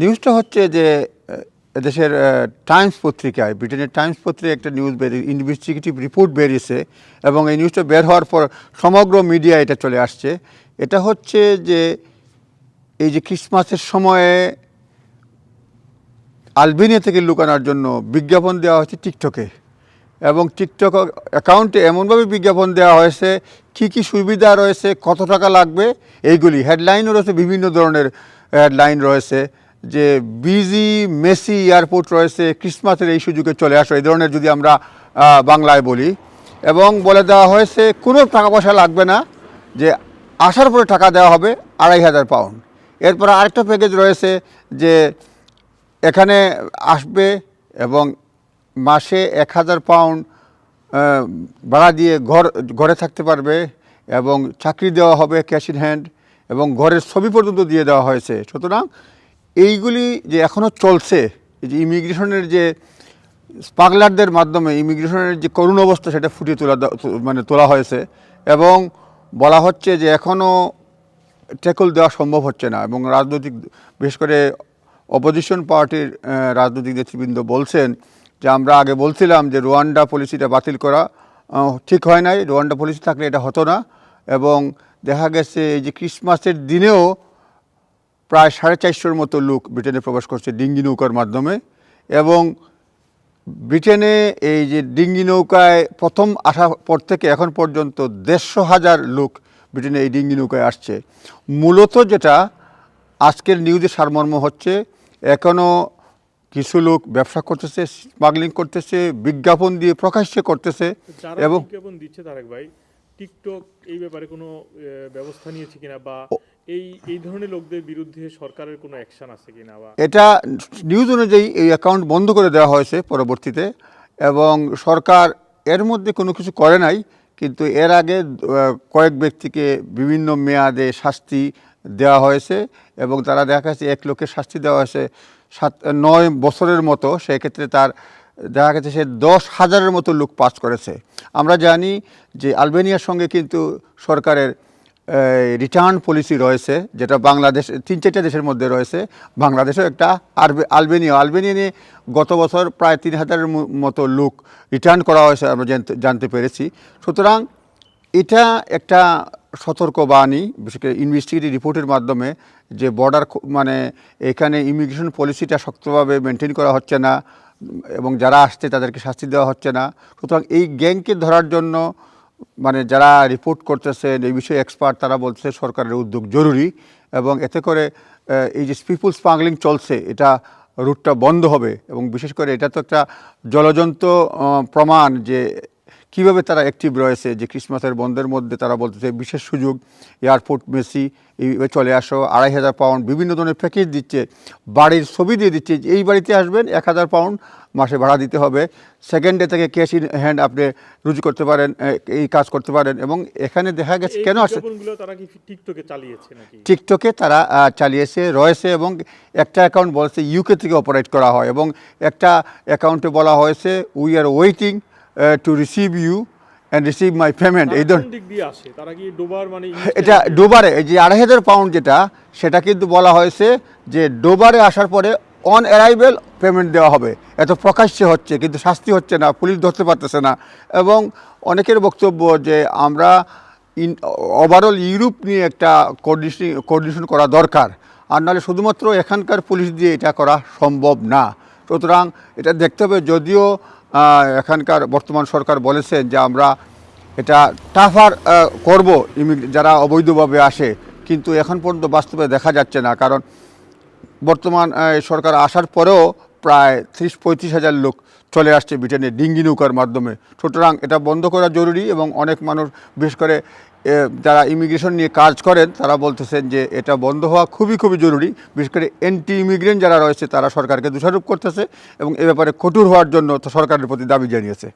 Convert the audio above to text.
নিউজটা হচ্ছে যে দেশের টাইমস পত্রিকায় ব্রিটেনের টাইমস পত্রিকায় একটা নিউজ বেরিয়ে ইনভেস্টিগেটিভ রিপোর্ট বেরিয়েছে এবং এই নিউজটা বের হওয়ার পর সমগ্র মিডিয়া এটা চলে আসছে। এটা হচ্ছে যে, এই যে ক্রিসমাসের সময়ে আলবেনিয়া থেকে লুকানোর জন্য বিজ্ঞাপন দেওয়া হয়েছে টিকটকে এবং টিকটক অ্যাকাউন্টে এমনভাবে বিজ্ঞাপন দেওয়া হয়েছে, কী কী সুবিধা রয়েছে, কত টাকা লাগবে, এইগুলি। হেডলাইনও রয়েছে, বিভিন্ন ধরনের হেডলাইন রয়েছে। যে বিজি, মেসি এয়ারপোর্ট রয়েছে, ক্রিসমাসের এই সুযোগে চলে আসো, এই ধরনের যদি আমরা বাংলায় বলি। এবং বলে দেওয়া হয়েছে, কোনো টাকা পয়সা লাগবে না, যে আসার পরে টাকা দেওয়া হবে আড়াই হাজার পাউন্ড। এরপর আরেকটা প্যাকেজ রয়েছে, যে এখানে আসবে এবং মাসে এক হাজার পাউন্ড ভাড়া দিয়ে ঘর, ঘরে থাকতে পারবে এবং চাকরি দেওয়া হবে ক্যাশ ইন হ্যান্ড এবং ঘরের ছবি পর্যন্ত দিয়ে দেওয়া হয়েছে। সুতরাং এইগুলি যে এখনও চলছে, এই যে ইমিগ্রেশনের যে স্পাগলারদের মাধ্যমে ইমিগ্রেশনের যে করুণ অবস্থা সেটা ফুটিয়ে তোলা মানে তোলা হয়েছে এবং বলা হচ্ছে যে এখনও ট্যাকল দেওয়া সম্ভব হচ্ছে না এবং রাজনৈতিক, বিশেষ করে অপোজিশন পার্টির রাজনৈতিক নেতৃবৃন্দ বলছেন যে আমরা আগে বলছিলাম যে রোয়ান্ডা পলিসিটা বাতিল করা ঠিক হয় নাই। রোয়ান্ডা পলিসি থাকলে এটা হতো না এবং দেখা গেছে এই যে ক্রিসমাসের দিনেও প্রায় সাড়ে চারশোর মতো লোক ব্রিটেনে প্রবেশ করছে ডিঙ্গি নৌকার মাধ্যমে এবং ব্রিটেনে এই যে ডিঙ্গি নৌকায় প্রথম আসার পর থেকে এখন পর্যন্ত দেড়শো হাজার লোক ব্রিটেনে এই ডিঙ্গি নৌকায় আসছে। মূলত যেটা আজকের নিউজে সারমর্ম হচ্ছে এখনও কিছু লোক ব্যবসা করতেছে স্মাগলিং করতেছে বিজ্ঞাপন দিয়ে প্রকাশ্যে করতেছে এবং বিজ্ঞাপন দিচ্ছে তারেক ভাই টিকটক এই ব্যাপারে কোনো ব্যবস্থা নিয়েছে কিনা বা এই এই ধরনের লোকদের বিরুদ্ধে সরকারের কোনো অ্যাকশন আছে কিনা বা? এটা নিউজ অনুযায়ী এই অ্যাকাউন্ট বন্ধ করে দেওয়া হয়েছে পরবর্তীতে এবং সরকার এর মধ্যে কোনো কিছু করে নাই, কিন্তু এর আগে কয়েক ব্যক্তিকে বিভিন্ন মেয়াদে শাস্তি দেওয়া হয়েছে এবং তারা দেখা গেছে এক লোকের শাস্তি দেওয়া হয়েছে সাত, নয় বছরের মতো। সেক্ষেত্রে তার, দেখা গেছে সে দশ হাজারের মতো লোক পাস করেছে। আমরা জানি যে আলবেনিয়ার সঙ্গে কিন্তু সরকারের রিটার্ন পলিসি রয়েছে, যেটা বাংলাদেশ, তিন চারটা দেশের মধ্যে রয়েছে। বাংলাদেশেও একটা আরবে- আলবেনিয়া আলবেনিয়া নিয়ে গত বছর প্রায় তিন হাজারের মতো লোক রিটার্ন করা হয়েছে, আমরা জানতে পেরেছি। সুতরাং এটা একটা সতর্কবাণী, বিশেষ করে ইনভেস্টিগেটিভ রিপোর্টের মাধ্যমে যে বর্ডার মানে এখানে ইমিগ্রেশন পলিসিটা শক্তভাবে মেনটেন করা হচ্ছে না, এবং যারা আসছে তাদেরকে শাস্তি দেওয়া হচ্ছে না। সুতরাং এই গ্যাংকে ধরার জন্য মানে যারা রিপোর্ট করতেছেন এই বিষয়ে এক্সপার্ট তারা বলছে সরকারের উদ্যোগ জরুরি এবং এতে করে এই যে পিপুল স্মাগলিং চলছে, এটা রুটটা বন্ধ হবে এবং বিশেষ করে এটা তো একটা জলজন্ত প্রমাণ যে কীভাবে তারা অ্যাক্টিভ রয়েছে যে ক্রিসমাসের বন্ধের মধ্যে তারা বলতেছে বিশেষ সুযোগ এয়ারপোর্ট মেসি এইভাবে চলে আসো আড়াই হাজার পাউন্ড বিভিন্ন ধরনের প্যাকেজ দিচ্ছে বাড়ির ছবি দিয়ে দিচ্ছে যে এই বাড়িতে আসবেন এক হাজার পাউন্ড মাসে ভাড়া দিতে হবে সেকেন্ড ডে থেকে ক্যাশ ইন হ্যান্ড আপনি রুজু করতে পারেন এই কাজ করতে পারেন এবং এখানে দেখা গেছে কেন আসে? তারা টিকটকে চালিয়েছে টিকটকে তারা চালিয়েছে রয়েছে এবং একটা অ্যাকাউন্ট বলছে ইউকে থেকে অপারেট করা হয় এবং একটা অ্যাকাউন্টে বলা হয়েছে we are waiting to receive you and receive my payment এই ধরনের দিক দিয়ে আসে? তারা কি ডোবার মানে এটা ডোবারে এই যে আড়াই হাজার পাউন্ড যেটা সেটা কিন্তু বলা হয়েছে যে ডোবারে আসার পরে অন অ্যারাইভেল পেমেন্ট দেওয়া হবে। এত প্রকাশ্যে হচ্ছে কিন্তু শাস্তি হচ্ছে না পুলিশ ধরতে পারতেছে না। এবং অনেকের বক্তব্য যে আমরা ইন ওভারঅল ইউরোপ নিয়ে একটা কোঅর্ডিনেশন কোঅর্ডিনেশন করা দরকার। আর নাহলে শুধুমাত্র এখানকার পুলিশ দিয়ে এটা করা সম্ভব না। সুতরাং এটা দেখতে হবে যদিও এখানকার বর্তমান সরকার বলেছে যে আমরা এটা টাফার করব যারা অবৈধভাবে আসে। কিন্তু এখন পর্যন্ত বাস্তবে দেখা যাচ্ছে না। কারণ বর্তমান সরকার আসার পরেও প্রায় ত্রিশ, পঁয়ত্রিশ হাজার লোক চলে আসছে ব্রিটেনে ডিঙ্গি নৌকার মাধ্যমে। সুতরাং এটা বন্ধ করা জরুরি এবং অনেক মানুষ, বিশেষ করে যারা ইমিগ্রেশন নিয়ে কাজ করেন, তারা বলতেছেন যে এটা বন্ধ হওয়া খুবই খুবই জরুরি। বিশেষ করে এন্টি ইমিগ্রেন্ট যারা রয়েছে, তারা সরকারকে দোষারোপ করতেছে এবং এ ব্যাপারে কঠোর হওয়ার জন্য সরকারের প্রতি দাবি জানিয়েছে।